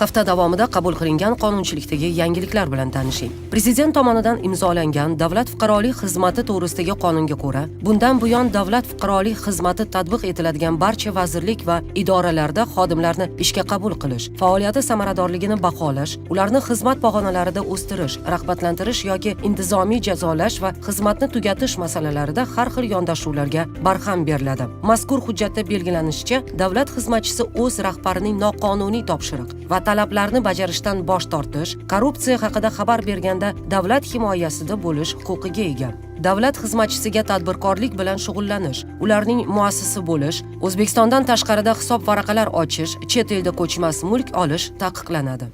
hafta davomida qabul qilingan qonunchilikdagi yangiliklar bilan tanishing. Prezident tomonidan imzolangan davlat fuqarolik xizmati to'g'risidagi qonunga ko'ra bundan buyon davlat fuqarolik xizmati tatbiq etiladigan barcha vazirlik va idoralarda xodimlarni ishga qabul qilish faoliyati samaradorligini baholash ularni xizmat pog'onalarida o'stirish rag'batlantirish yoki intizomiy jazolash va xizmatni tugatish masalalarida har xil yondashuvlarga barham beriladi. Mazkur hujjatda belgilanishicha davlat xizmatchisi o'z rahbarining noqonuniy topshiriq va talablarni bajarishdan bosh tortish korrupsiya haqida xabar berganda davlat himoyasida bo'lish huquqiga ega. Davlat xizmatchisiga tadbirkorlik bilan shug'ullanish ularning muassisi bo'lish o'zbekistondan tashqarida hisob varaqalar ochish chet elda ko'chmas mulk olish taqiqlanadi.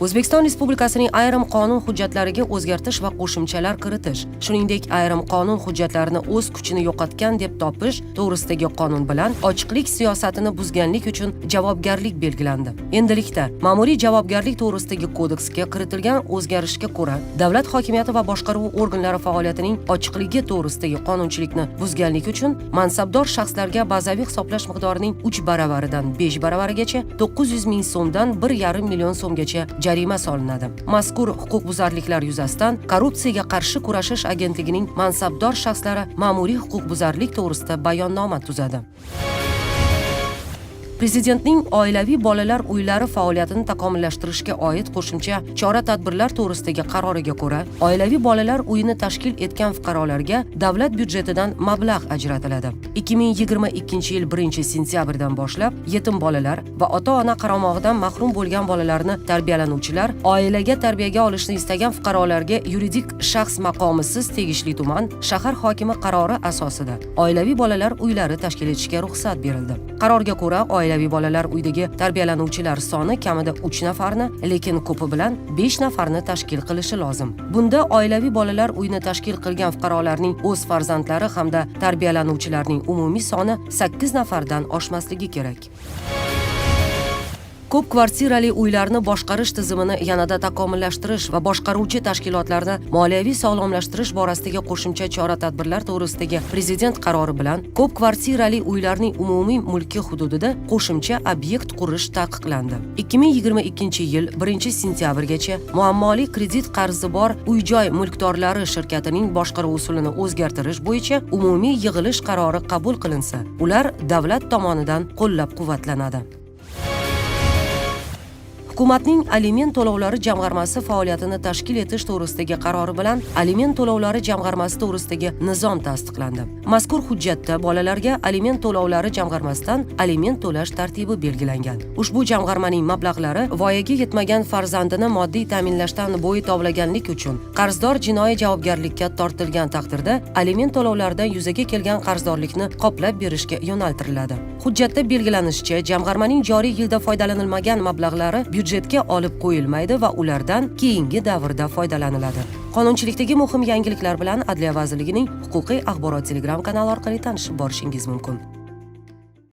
O'zbekiston respublikasining ayrim qonun hujjatlariga o'zgartish va qo'shimchalar kiritish shuningdek ayrim qonun hujjatlarini o'z kuchini yo'qotgan deb topish to'g'risidagi qonun bilan ochiqlik siyosatini buzganlik uchun javobgarlik belgilandi. Endilikda ma'muriy javobgarlik to'g'risidagi kodeksga kiritilgan o'zgarishga ko'ra davlat hokimiyati va boshqaruv organlari faoliyatining ochiqligi to'g'risidagi qonunchilikni buzganlik uchun mansabdor shaxslarga bazaviy hisoblash miqdorining uch baravaridan besh baravarigacha to'qqiz yuz ming so'mdan bir yarim million so'mgacha jarima solinadi. Mazkur huquqbuzarliklar yuzasidan korrupsiyaga qarshi kurashish agentligining mansabdor shaxslari ma'muriy huquqbuzarlik to'g'risida bayonnoma tuzadi. Prezidentning oilaviy bolalar uylari faoliyatini takomillashtirishga oid qo'shimcha chora tadbirlar to'g'risidagi qaroriga ko'ra oilaviy bolalar uyini tashkil etgan fuqarolarga davlat byudjetidan mablag' ajratiladi. ikki ming yigirma ikkinchi yil birinchi sentyabrdan boshlab yetim bolalar va ota ona qaramog'idan mahrum bo'lgan bolalarni tarbiyalanuvchilar oilaga tarbiyaga olishni istagan fuqarolarga yuridik shaxs maqomisiz tegishli tuman shahar hokimi qarori asosida oilaviy bolalar uylari tashkil etishga ruxsat berildi. Qarorga ko'ra oila oilaviy bolalar uydagi tarbiyalanuvchilar soni kamida uch nafarni lekin ko'pi bilan besh nafarni tashkil qilishi lozim. Bunda oilaviy bolalar uyini tashkil qilgan fuqarolarning o'z farzandlari hamda tarbiyalanuvchilarning umumiy soni sakkiz nafardan oshmasligi kerak. Ko'p kvartirali uylarni boshqarish tizimini yanada takomillashtirish va boshqaruvchi tashkilotlarni moliyaviy sog'lomlashtirish borasidagi qo'shimcha chora tadbirlar to'g'risidagi prezident qarori bilan ko'p kvartirali uylarning umumiy mulki hududida qo'shimcha obyekt qurish taqiqlandi. ikki ming yigirma ikkinchi yil birinchi sentyabrgacha muammoli kredit qarzi bor uy joy mulkdorlari shirkatining boshqaruv usulini o'zgartirish bo'yicha umumiy yig'ilish qarori qabul qilinsa ular davlat tomonidan qo'llab quvvatlanadi hukumatning aliment to'lovlari jamg'armasi faoliyatini tashkil etish to'g'risidagi qarori bilan aliment to'lovlari jamg'armasi to'g'risidagi nizom tasdiqlandi. Mazkur hujjatda bolalarga aliment to'lovlari jamg'armasidan aliment to'lash tartibi belgilangan. Ushbu jamg'armaning mablag'lari voyaga yetmagan farzandini moddiy ta'minlashdan bo'yi tovlaganlik uchun qarzdor jinoiy javobgarlikka tortilgan taqdirda aliment to'lovlaridan yuzaga kelgan qarzdorlikni qoplab berishga yo'naltiriladi. Hujjatda belgilanishicha jamg'armaning joriy yilda foydalanilmagan mablag'lari byudjetga olib qo'yilmaydi va ulardan keyingi davrda foydalaniladi. Qonunchilikdagi muhim yangiliklar bilan adliya vazirligining huquqiy axborot telegram kanali orqali tanishib borishingiz mumkin.